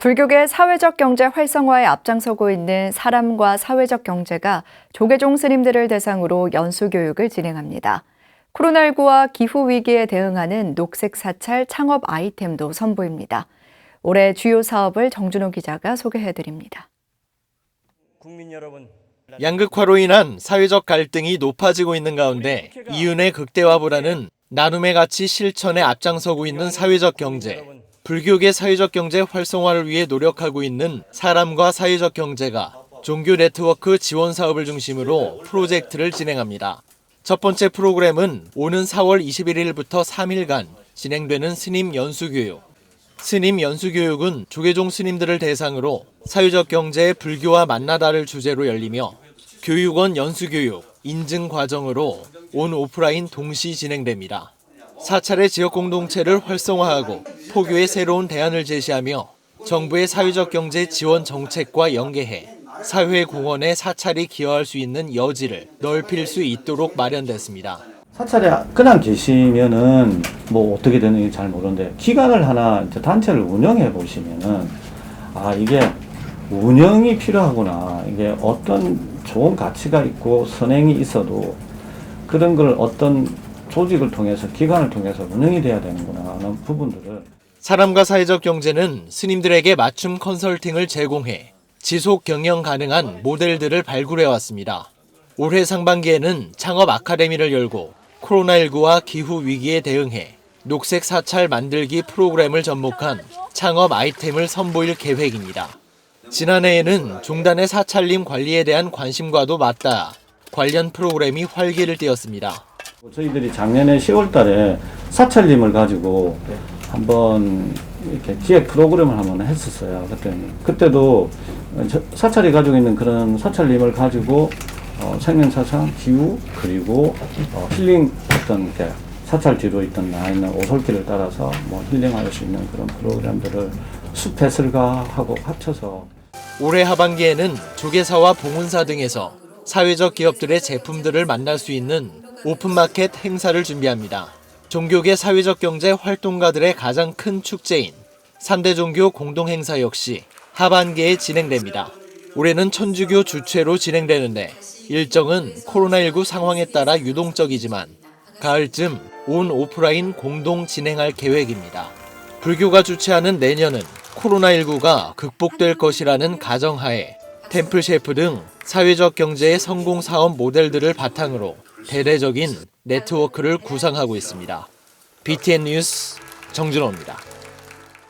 불교계 사회적 경제 활성화에 앞장서고 있는 사람과 사회적 경제가 조계종 스님들을 대상으로 연수 교육을 진행합니다. 코로나19와 기후 위기에 대응하는 녹색 사찰 창업 아이템도 선보입니다. 올해 주요 사업을 정준호 기자가 소개해 드립니다. 국민 여러분 양극화로 인한 사회적 갈등이 높아지고 있는 가운데 이윤의 극대화보다는 나눔의 가치 실천에 앞장서고 있는 사회적 경제, 불교계 사회적 경제 활성화를 위해 노력하고 있는 사람과 사회적 경제가 종교 네트워크 지원 사업을 중심으로 프로젝트를 진행합니다. 첫 번째 프로그램은 오는 4월 21일부터 3일간 진행되는 스님 연수교육. 스님 연수교육은 조계종 스님들을 대상으로 사회적 경제의 불교와 만나다를 주제로 열리며 교육원 연수교육, 인증 과정으로 온 오프라인 동시 진행됩니다. 사찰의 지역 공동체를 활성화하고 포교의 새로운 대안을 제시하며 정부의 사회적 경제 지원 정책과 연계해 사회 공헌에 사찰이 기여할 수 있는 여지를 넓힐 수 있도록 마련됐습니다. 사찰에 그냥 계시면은 뭐 어떻게 되는지 잘 모르는데 기관을 하나 단체를 운영해 보시면은 아 이게 운영이 필요하구나 이게 어떤 좋은 가치가 있고 선행이 있어도 그런 걸 어떤 조직을 통해서 기관을 통해서 운영이 돼야 되는구나 하는 부분들을 사람과 사회적 경제는 스님들에게 맞춤 컨설팅을 제공해 지속 경영 가능한 모델들을 발굴해 왔습니다. 올해 상반기에는 창업 아카데미를 열고 코로나19와 기후 위기에 대응해 녹색 사찰 만들기 프로그램을 접목한 창업 아이템을 선보일 계획입니다. 지난해에는 종단의 사찰림 관리에 대한 관심과도 맞닿아 관련 프로그램이 활기를 띠었습니다. 저희들이 작년에 10월 달에 사찰림을 가지고 한번 이렇게 기획 프로그램을 한번 했었어요. 그때 그때도 저- 사찰이 가지고 있는 그런 사찰림을 가지고 어, 생명사상, 기후 그리고 어, 힐링 어떤 이렇게 사찰 뒤로 있던 나 있는 오솔길을 따라서 뭐 힐링할 수 있는 그런 프로그램들을 숲해설가하고 합쳐서 올해 하반기에는 조계사와 봉은사 등에서 사회적 기업들의 제품들을 만날 수 있는 오픈마켓 행사를 준비합니다. 종교계 사회적 경제 활동가들의 가장 큰 축제인 3대 종교 공동행사 역시 하반기에 진행됩니다. 올해는 천주교 주최로 진행되는데 일정은 코로나19 상황에 따라 유동적이지만 가을쯤 온 오프라인 공동 진행할 계획입니다. 불교가 주최하는 내년은 코로나19가 극복될 것이라는 가정하에 템플 셰프 등 사회적 경제의 성공 사업 모델들을 바탕으로 대대적인 네트워크를 구상하고 있습니다. BTN 뉴스 정준호입니다.